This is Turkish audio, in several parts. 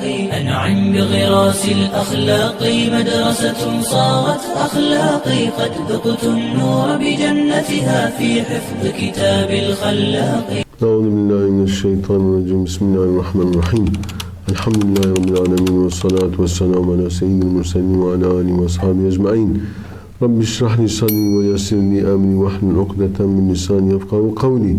أنعم بغراس الأخلاق مدرسة صارت أخلاقي قد ذقت النور بجنتها في حفظ كتاب الخلاق. أعوذ بالله من الشيطان الرجيم. بسم الله الرحمن الرحيم. الحمد لله رب العالمين والصلاة والسلام على سيد المرسلين وعلى آله وأصحابه أجمعين. رب اشرح لي صدري ويسر لي أمري واحلل عقدة من لساني يفقهوا قولي.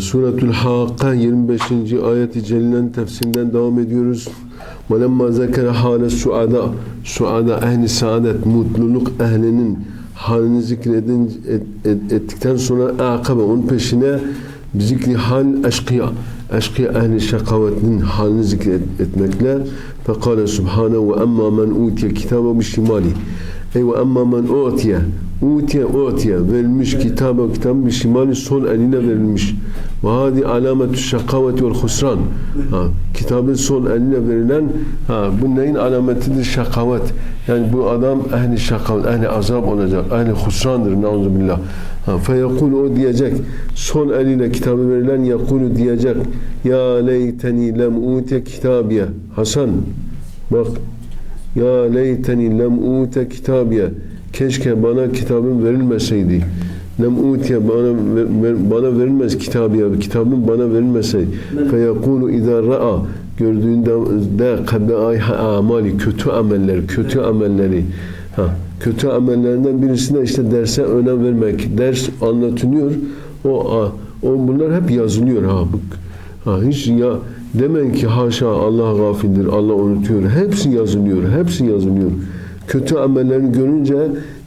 Suretül Hakka 25. ayeti celilen tefsirinden devam ediyoruz. وَلَمَّا ذَكَرَ حَالَ suada Suada ehli saadet, mutluluk ehlinin halini zikredin et, et, ettikten sonra akabe onun peşine zikri hal eşkıya eşkıya ehli şakavetin halini zikret etmekle fekale subhanehu ve emma men utiye kitabı bişimali ey ve emma men utiye utiye utiye verilmiş kitabı kitabı bişimali sol eline verilmiş. Ve hadi alametü şakaveti vel husran. Ha, kitabın sol eline verilen ha, bu neyin alametidir? Şakavet. Yani bu adam ehli şakavet ehli azap olacak ehli husrandır neuzubillah Ha, feyekul o diyecek sol eliyle kitabı verilen yakulu diyecek ya leyteni lem ute kitabiye Hasan bak ya leyteni lem ute kitabiye keşke bana kitabım verilmeseydi. Lem utiye bana bana verilmez kitabiye kitabım bana verilmeseydi. Feyekulu izâ ra'a gördüğünde de ayha amali kötü ameller kötü amelleri. Ha kötü amellerinden birisine işte derse önem vermek ders anlatılıyor. O o bunlar hep yazılıyor ha ha hiç ya demen ki haşa Allah gafildir Allah unutuyor. Hepsi yazılıyor hepsi yazılıyor kötü amellerini görünce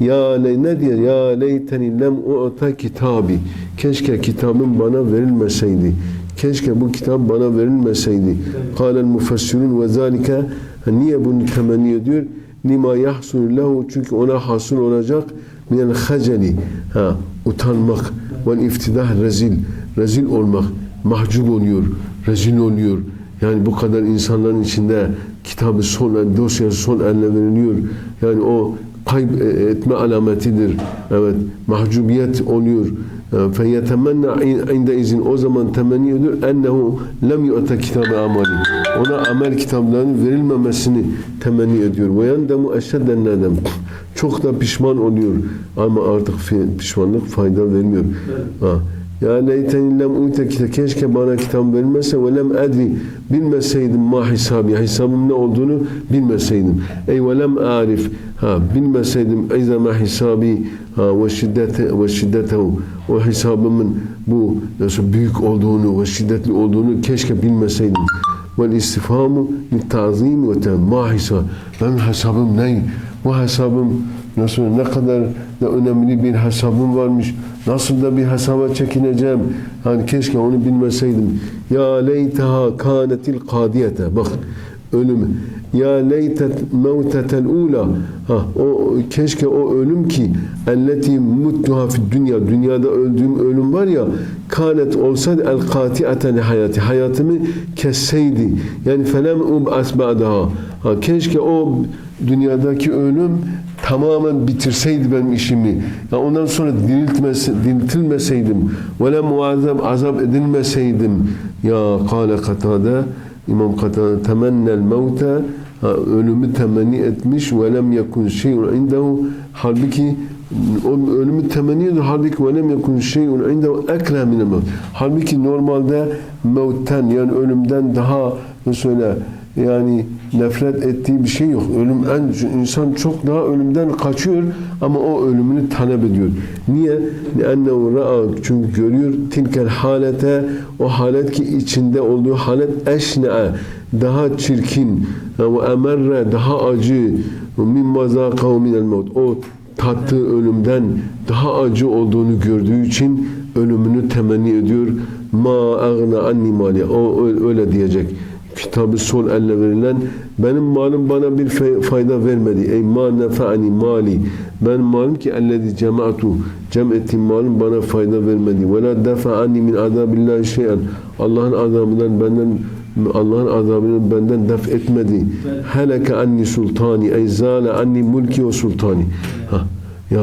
ya le, ne diyor? Ya leyteni lem u'ta kitabi. Keşke kitabım bana verilmeseydi. Keşke bu kitap bana verilmeseydi. Kâlel mufassirun ve zâlike niye bunu temenni ediyor? Lima yahsul lehu çünkü ona hasıl olacak. Minel haceli ha utanmak. Ve iftidah rezil. Rezil olmak. Mahcup oluyor. Rezil oluyor yani bu kadar insanların içinde kitabı el, dosyası sol elle veriliyor. Yani o kayıp etme alametidir. Evet mahcubiyet oluyor. Feyetemenna inde izin. O zaman temenni ediyor ennehu lem yu'ta kitabı amali. Ona amel kitaplarının verilmemesini temenni ediyor. Yendemu eşedden nedem. Çok da pişman oluyor. Ama artık pişmanlık fayda vermiyor. Ha. Ya leyteni lem ute kitap keşke bana kitap verilmese ve lem edri bilmeseydim ma hisabi hesabım ne olduğunu bilmeseydim. Ey ve lem arif ha bilmeseydim izama hisabi ha ve şiddete ve şiddetehu o hesabımın bu nasıl büyük olduğunu ve şiddetli olduğunu keşke bilmeseydim. Vel istifhamu littazim ve tem ma hisab. Benim hesabım ne? Bu hesabım nasıl ne kadar da önemli bir hesabım varmış. Nasıl da bir hesaba çekineceğim. Hani keşke onu bilmeseydim. Ya leyteha kanetil kadiyete. Bak ölüm. Ya leytet mevtetel ula. Ha, o keşke o ölüm ki elleti muttuha fi dünya. Dünyada öldüğüm ölüm var ya kanet olsaydı el kati'eten hayati. Hayatımı kesseydi. Yani felem ub'as ba'daha. Ha, keşke o dünyadaki ölüm tamamen bitirseydi benim işimi. Ya ondan sonra diriltmese, diriltilmeseydim. Ve le muazzab azap edilmeseydim. Ya kâle katade İmam Katade temennel mevte ölümü temenni etmiş ve lem yekun şey'un indehu halbuki o ölümü temenni ediyor halbuki ve lem yekun şey'un indehu ekrem minel halbuki normalde mevtten yani ölümden daha mesela yani nefret ettiği bir şey yok. Ölüm en insan çok daha ölümden kaçıyor ama o ölümünü talep ediyor. Niye? Ennehu ra'a çünkü görüyor tilkel halete o halet ki içinde olduğu halet eşne'e daha çirkin ve emerre daha acı min mazakahu minel mevt o tattığı ölümden daha acı olduğunu gördüğü için ölümünü temenni ediyor. Ma agna anni mali. O öyle diyecek kitabı sol elle verilen benim malım bana bir fayda vermedi. Ey ma nefa'ani mali. Ben malım ki ellezi cema'tu. Cem ettiğim malım bana fayda vermedi. Ve la defa'ani min azabillahi şeyen. Allah'ın azabından benden Allah'ın azabını benden def etmedi. Heleke anni sultani. Ey zale anni mulki ve sultani. Ha. Ya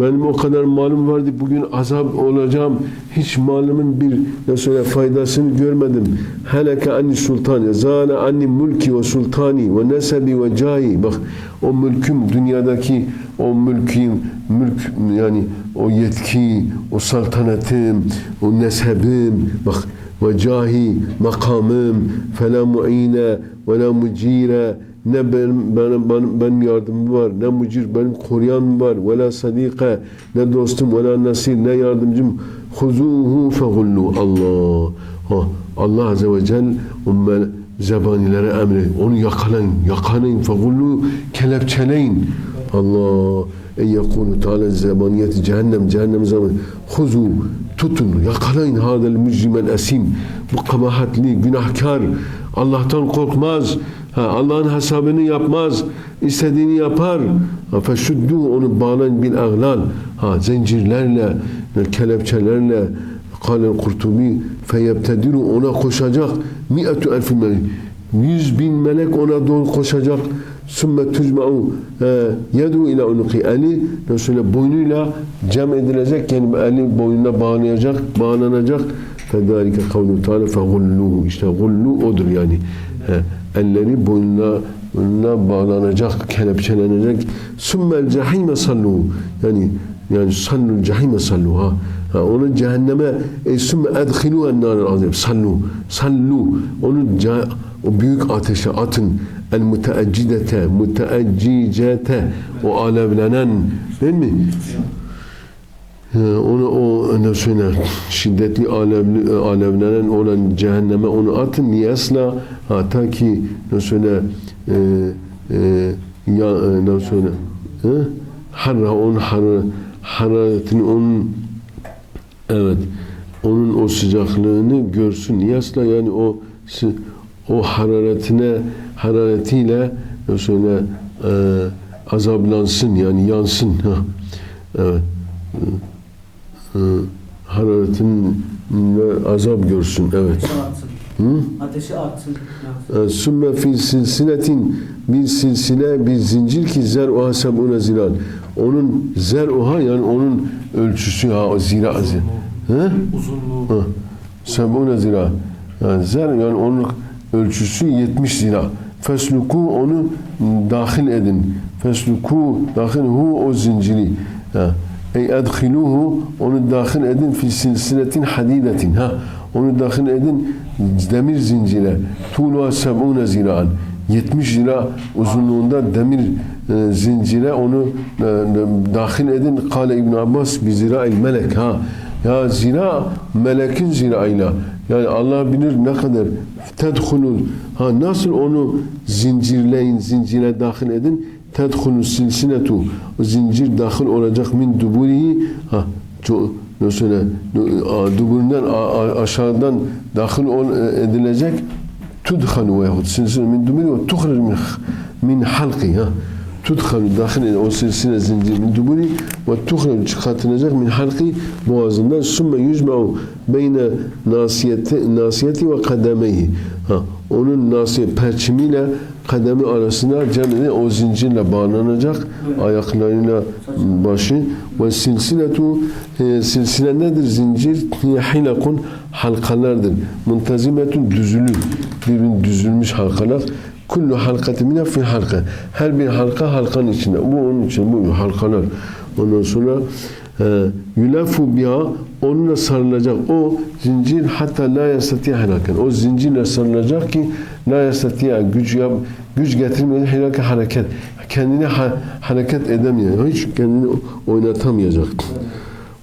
Benim o kadar malım vardı. Bugün azap olacağım. Hiç malımın bir mesela faydasını görmedim. Heleke anni sultani. Zâle anni mulki ve sultani ve nesebi ve cahi. Bak o mülküm dünyadaki o mülküm mülk yani o yetki, o saltanatım, o nesebim bak ve cahi makamım fela mu'ine ve la mucire ne benim, benim, benim, benim yardımım var, ne mucir benim koruyan var, ve la sadika, ne dostum, ve la nasir, ne yardımcım. Huzuhu fegullu. Allah. Ha, Allah Azze ve Celle o mel- zebanilere emri. Onu yakalayın, yakalayın. Fegullu kelepçeleyin. Allah. Ey yekulu Teala zebaniyeti cehennem, cehennem zaman. Huzu, tutun, yakalayın hadel mücrimel esim. Bu kabahatli, günahkar, Allah'tan korkmaz. Allah'ın hesabını yapmaz. istediğini yapar. Ha, feşuddu onu bağlayın bil aglal. Ha, zincirlerle, kelepçelerle Kâlel Kurtubi feyebtediru ona koşacak mi'etu elfi melek. Yüz bin melek ona doğru koşacak. Sümme tücma'u yedu ila unuki. Eli Resulü boynuyla cem edilecek. Yani eli boynuna bağlayacak, bağlanacak. Fedâlike kavlu teâlâ fegulluhu. İşte gullu odur yani. He, elleri boynuna boynuna bağlanacak, kelepçelenecek. Sümmel cehîme sallu. Yani yani sallul cehîme sallu ha. Ha, onu cehenneme e, sümme edhilu ennârel azim. Sallu. Sallu. Onu o büyük ateşe atın. El müteeccidete, müteeccicete. O alevlenen değil mi? Onu o ne söyle şiddetli alevli, alevlenen olan cehenneme onu atın. Liyasla ha, ta ki ne söyle e, e, ya e, ne söyle e? harra onun har, hararetini onun evet onun o sıcaklığını görsün. Liyasla yani o o hararetine hararetiyle ne söyle e, azaplansın yani yansın. Evet hararetin ve azap görsün evet. Hı? Ateşi artsın. E, Sümme fil silsiletin bir silsile bir zincir ki zer oha sebune ziral. Onun zer oha yani onun ölçüsü ha zira zira. Hı? Uzunluğu. Sebune zira. Yani zer yani onun ölçüsü 70 zira. Fesluku onu dahil edin. Fesluku dahil hu o zinciri. Ha. Ey edhiluhu onu dahil edin fi silsiletin hadidetin. Ha. Onu dahil edin demir zincire. Tuluha sebune ziraan. 70 lira uzunluğunda demir e, zincire onu e, dahil edin. Kale İbn Abbas bi zira'il melek. Ha. Ya zira melekin zirayla. Yani Allah bilir ne kadar tedhulul. Ha nasıl onu zincirleyin, zincire dahil edin. Tedhulul silsiletu. O zincir dahil olacak min duburihi. Ha çok söyle duburundan aşağıdan dahil edilecek tudhalu veyahut silsile min duburi ve tuhric min, min halqi. Ha tudhalu dahil o silsile zincir min duburi ve tuhric çıkartılacak min halqi boğazından sümme yüzme'u beyne nasiyeti, nasiyeti ve kademeyi. Ha, onun nasiyet perçimiyle kademi arasında cemine o zincirle bağlanacak ayaklarıyla başı. Ve silsiletu e, silsile nedir zincir? Hilakun halkalardır. Muntazimetun düzülü birbirine düzülmüş halkalar. Kullu halkati mine fi halka. Her bir halka halkanın içinde. Bu onun için bu halkalar. Ondan sonra e, yülefu biha onunla sarılacak o zincir hatta la yastatiya helaken o zincirle sarılacak ki la yastatiya güç yap güç getirmeyen helake hareket kendini ha- hareket edemiyor hiç kendini oynatamayacak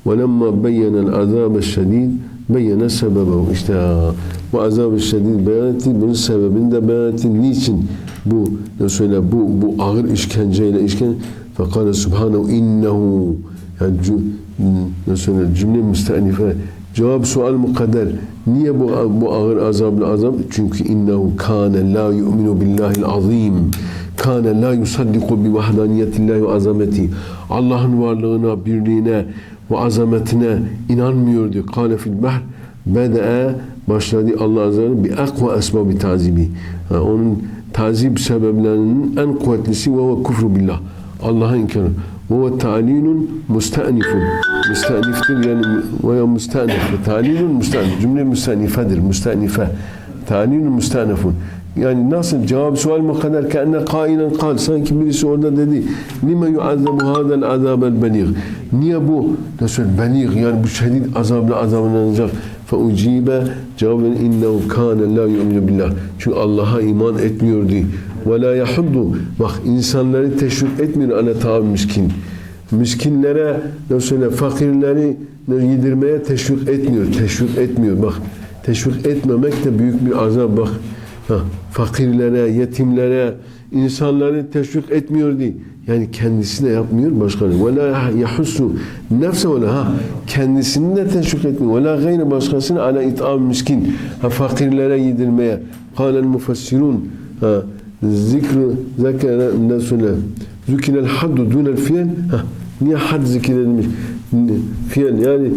وَلَمَّا بَيَّنَ الْعَذَابَ الشَّد۪يدِ beyyene sebebehu. İşte ha, bu azab-ı şedid beyan etti. Bunun sebebini de beyan etti. Niçin bu ne söyle bu bu ağır işkenceyle işkence fekale subhanehu innehu. Yani cü- ne söyle cümle müstenife. Cevap sual mukadder niye bu bu ağır azablı azap çünkü innehu kâne la yu'minu billahil azim kâne la yusaddiku bi vahdaniyetillahi ve azameti. Allah'ın varlığına birliğine ve azametine inanmıyordu. Kâle fil bahr. Bede'e başladı Allah Azze bi akva esbabi tazibi. Ha, onun tazip sebeplerinin en kuvvetlisi ve ve kufru billah. Allah'a inkarı. Ve ta'lilun müstenifun. Müsteniftir yani veya müstenif. Ta'lilun müstenif. Cümle müstenifedir. Müstenife. Ta'lilun müstenifun. Yani nasıl cevap sual kadar ki enne kailen kal. Sanki birisi orada dedi. Lime yuazzabu hadel azabel belir. Niye bu? Nasıl belir yani bu şiddet azabla azablanacak. Fe ucibe cevaben innehu kâne la yu'minu billah. Çünkü Allah'a iman etmiyordu. Ve la yahuddu. Bak insanları teşvik etmiyor ana tabi miskin. Miskinlere nasıl fakirleri yedirmeye teşvik etmiyor. Teşvik etmiyor. Bak teşvik etmemek de büyük bir azap. Bak Ha, fakirlere, yetimlere, insanları teşvik etmiyordu. Yani kendisi de yapmıyor, başkaları. Ve la yahussu nefse ve ha kendisini de teşvik etmiyor. Ve la gayri başkasını ala it'am miskin. Ha, fakirlere yedirmeye. Kâlel mufassirun. Ha, zikru zekere nesule. Zükilel haddu dunel fiil. Ha, niye had zikredilmiş? Fiil yani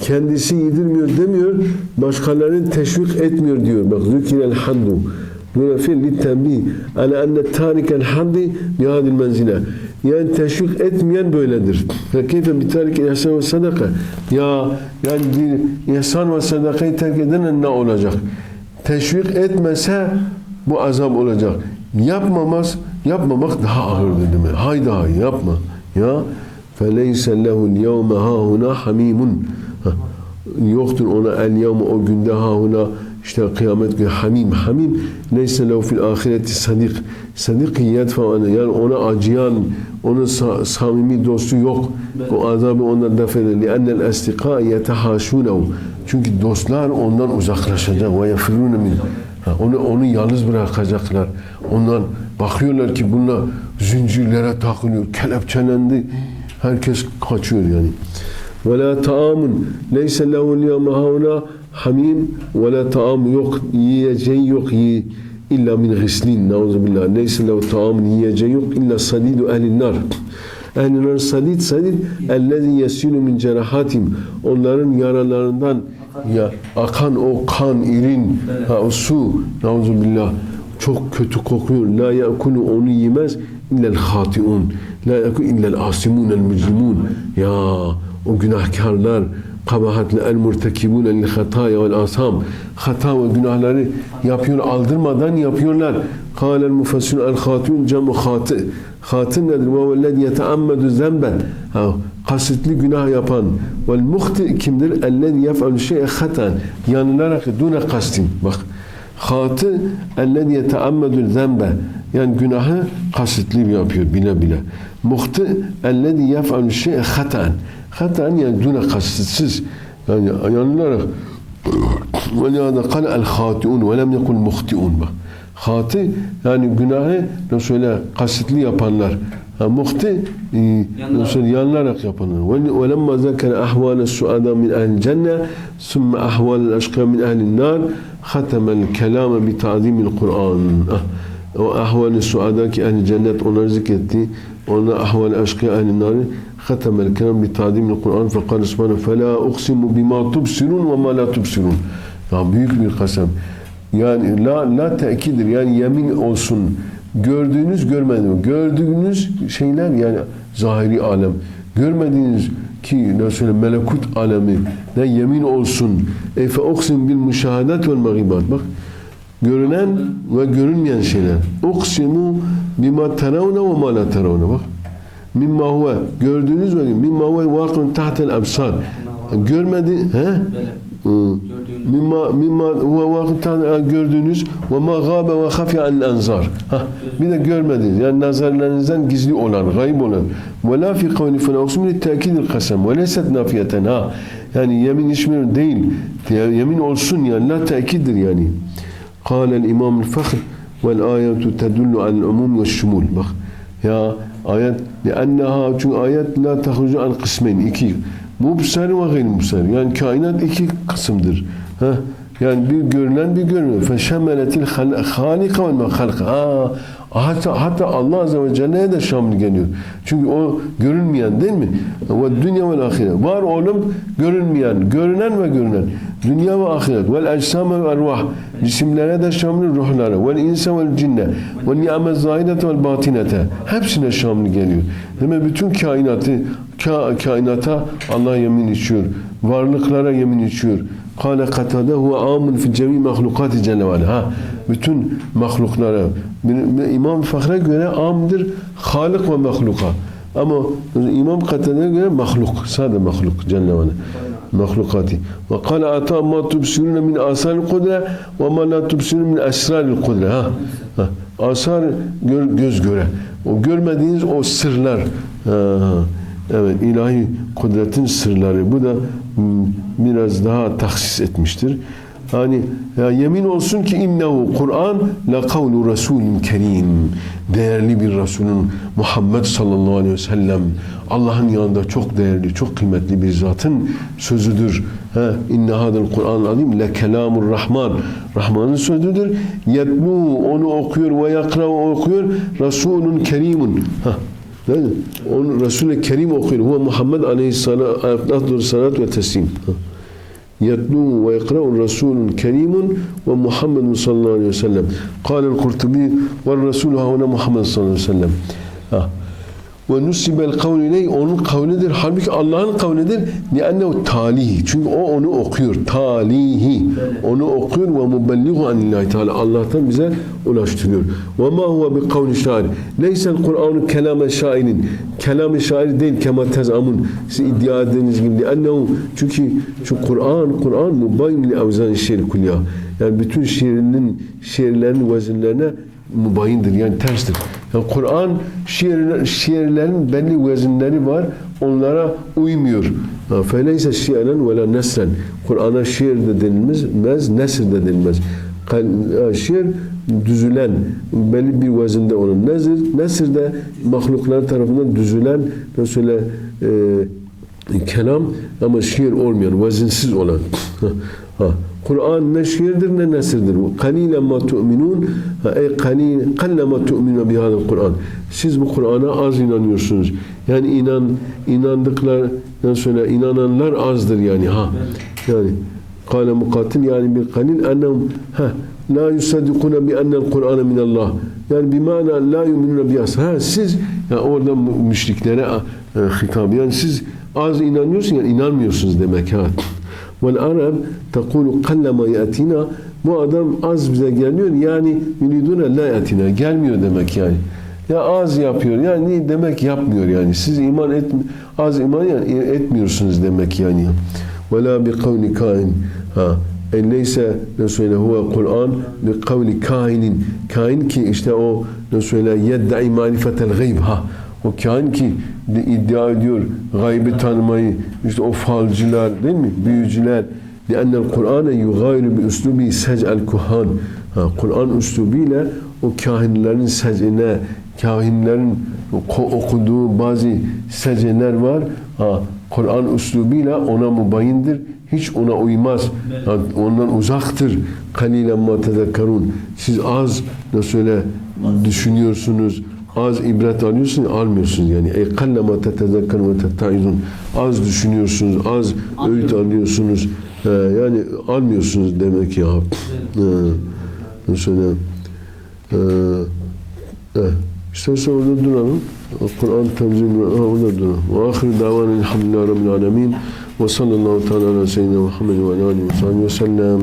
kendisi yedirmiyor demiyor, başkalarını teşvik etmiyor diyor. Bak zükirel haddu. Duna fiil li tembih ala enne tarikel haddi bihadil menzile. Yani teşvik etmeyen böyledir. Fe keyfe bi tarikel ihsan ve sadaka. Ya yani ihsan ve sadakayı terk eden ne olacak? Teşvik etmese bu azap olacak. Yapmamaz, yapmamak daha ağırdır değil mi? Haydi hay yapma. Ya فَلَيْسَ لَهُ الْيَوْمَ هَا هُنَا حَم۪يمٌ Yoktur ona el yevme o günde ha huna işte kıyamet günü hamim hamim neyse lehu fil ahireti sadik sadik yedfa yani ona acıyan onun sa- samimi dostu yok o azabı ondan def eder li'ennel estika yetehaşunehu çünkü dostlar ondan uzaklaşacak ve yefirune min Ha, onu onu yalnız bırakacaklar. Ondan bakıyorlar ki bunlar zincirlere takılıyor, kelepçelendi. Herkes kaçıyor yani. Ve la taamun leyse lehu liyama hauna hamim ve la taam yok yiyeceği yok yi illa min ghislin nauzubillah leyse lehu taamun yiyeceği yok illa sadidu ehlin nar ehlin nar sadid sadid ellezi yesilu min cerahatim onların yaralarından ya akan o kan irin ha, o su nauzubillah çok kötü kokuyor. La yakulu onu yemez. İllel hatiun. La yakulu illel asimun el mücrimun ya o günahkarlar kabahatli el murtekibun el hataya vel asam. Hata ve günahları yapıyor aldırmadan yapıyorlar. Kâlel mufassirun el hatun cemu hatı hatı nedir? Ve vellezi yeteammedu zemben kasıtlı günah yapan vel muhti kimdir ellezi yef'alu şey'e hatan yanılarak dune kastin bak hatı ellezi yeteammedu zembe yani günahı kasıtlı yapıyor bile bile muhti ellezi yef'alu şey'e hatan hatan yani dune kasıtsız yani yanılarak ولهذا قال الخاطئون ولم يقل مخطئون bak Hati yani günahı nasıl öyle kasıtlı yapanlar. Ha, muhti e, nasıl yanlarak yapanlar. Ve lemma zekere ahval suada min ehli cennet sümme ahval aşkı min ehli nar hatemel kelame bi ta'zimil Kur'an. Ah, O ahval suada ki ehli cennet onları zikretti. Onlar ahval aşkı ehli nar hatemel kelam bi ta'zimil Kur'an fekal subhanahu fela uksimu bima tubsirun ve ma la tubsirun. Ya büyük bir kasem. Yani la la tekidir yani yemin olsun. Gördüğünüz görmediğiniz. Gördüğünüz şeyler yani zahiri alem. Görmediğiniz ki nasıl melekut alemi ne yemin olsun. E fe uksim bil müşahadat vel mağibat. Bak görünen ve görünmeyen şeyler. Uksimu bima teravne ve ma la teravne. Bak. Mimma huve gördüğünüz ve mimma huve vakın tahtel absar. Görmedi he? Hı. mimma mimma huve vakıtan gördüğünüz ve ma gâbe ve hafi an enzar. Bir de görmediniz. Yani nazarlarınızdan gizli olan, gayb olan. Ve la fi kavli fe naqsum li tekidil kasem ve leset nafiyeten ha. Yani yemin işmiyor değil. Yemin olsun yani la tekiddir yani. قال الإمام الفخر والآية تدل على العموم والشمول bak ya ayet لأنها çünkü ayet la tahrucu an kısmeyn iki mubser ve gayr mubser yani kainat iki kısımdır. Ha Yani bir görünen bir halika ve halka. Aa, hatta, hatta Allah Azze ve Celle'ye de şamil geliyor. Çünkü o görünmeyen değil mi? Ve dünya ve ahiret. Var oğlum görünmeyen, görünen ve görünen. Dünya ve ahiret. Vel eczame ve ervah. Cisimlere de şamil ruhlara. Vel insa vel cinne. Ve ni'ame zahirete vel batinete. Hepsine şamil geliyor. Demek bütün kainatı, ka, kainata Allah yemin içiyor. Varlıklara yemin içiyor. Kale katade huve amun fi cemi mahlukati celle ve Ha, bütün mahluklara. İmam Fakhre göre amdır halik ve mahluka. Ama İmam Katade'ye göre mahluk. Sade mahluk celle ve mahlukati. Ve kale ata ma tubsirune min asaril kudre ve ma la tubsirune min esraril kudre. Ha. ha. Asar gör, göz göre. O görmediğiniz o sırlar. Ha. Evet, ilahi kudretin sırları. Bu da biraz daha tahsis etmiştir. Hani ya yemin olsun ki innehu Kur'an la kavlu Resulün kerim. Değerli bir Resulün Muhammed sallallahu aleyhi ve sellem Allah'ın yanında çok değerli, çok kıymetli bir zatın sözüdür. Ha, inne hadel Kur'an alim le kelamur Rahman. Rahman'ın sözüdür. Yetlu onu okuyor ve yakra okuyor. Resulün kerimun. Ha, اون رسول کریم اخیر هو محمد علیه الصلاة ve تسلیم. يتلو ويقرأ الرسول كريم ومحمد صلى الله عليه وسلم. قال القرطبي والرسول هنا محمد صلى عليه وسلم. آه. Ve nusibel kavli ney? Onun kavlidir. Halbuki Allah'ın kavlidir. Liannehu talihi. Çünkü o onu okuyor. Talihi. Onu okuyor ve mubellihu anillahi teala. Allah'tan bize ulaştırıyor. Ve ma huve bi kavli şair. Leysel Kur'anu kelame şairin. Kelame şair değil kema tezamun. Siz iddia ettiğiniz gibi. Liannehu çünkü şu Kur'an, Kur'an mubayyin li avzan şiir kulya. Yani bütün şiirinin, şiirlerin vezinlerine mubayindir. Yani terstir. Yani Kur'an şiir, şiirlerin belli vezinleri var. Onlara uymuyor. Feleyse şiiren ve la nesren. Kur'an'a şiir de denilmez, nesir de denilmez. Şiir düzülen, belli bir vezinde olan nezir. Nesir de mahluklar tarafından düzülen, mesela e, kelam ama şiir olmayan, vezinsiz olan. ha. Kur'an ne şiirdir ne nesirdir. Kalilen ma tu'minun kalle ma tu'minu bi hadal Kur'an. Siz bu Kur'an'a az inanıyorsunuz. Yani inan inandıklar yani söyle inananlar azdır yani ha. Yani kâle mukatil yani bir kalil ennem ha la yusaddikuna bi ennel Kur'an min Allah. Yani bir mana la yu'minuna bi Ha siz yani orada müşriklere e, hitap yani siz az inanıyorsunuz yani inanmıyorsunuz demek ha. Vel Arab tekulu kallama yatina bu adam az bize geliyor yani yuridune la yatina gelmiyor demek yani. Ya az yapıyor yani demek yapmıyor yani. Siz iman et az iman etmiyorsunuz demek yani. Ve la bi kavli kain. Ha. En neyse ne söyle huve Kur'an bi kavli kainin. Kain ki işte o ne söyle yedda'i marifetel gayb ha. O kain ki iddia ediyor gaybi tanımayı, işte o falcılar değil mi? Büyücüler. لأن القرآن يغayr bi üslubi sec'el kuhan. Kur'an üslubiyle o kahinlerin secine, kahinlerin okuduğu bazı seceler var. Ha, Kur'an üslubiyle ona mubayindir. Hiç ona uymaz. Ha, ondan uzaktır. Kalilen ma tezekkerun. Siz az da söyle düşünüyorsunuz az ibret alıyorsun, almıyorsunuz yani. Ey kallama tetezekker ve tettaizun. Az düşünüyorsunuz, az öğüt alıyorsunuz. Ee, yani almıyorsunuz demek ya. Ee, mesela e, e, istersen orada duralım. Kur'an temzil orada duralım. Ve ahir davan elhamdülillahi rabbil alemin. Ve sallallahu teala ala seyyidina Muhammed ve aleyhi ve sellem.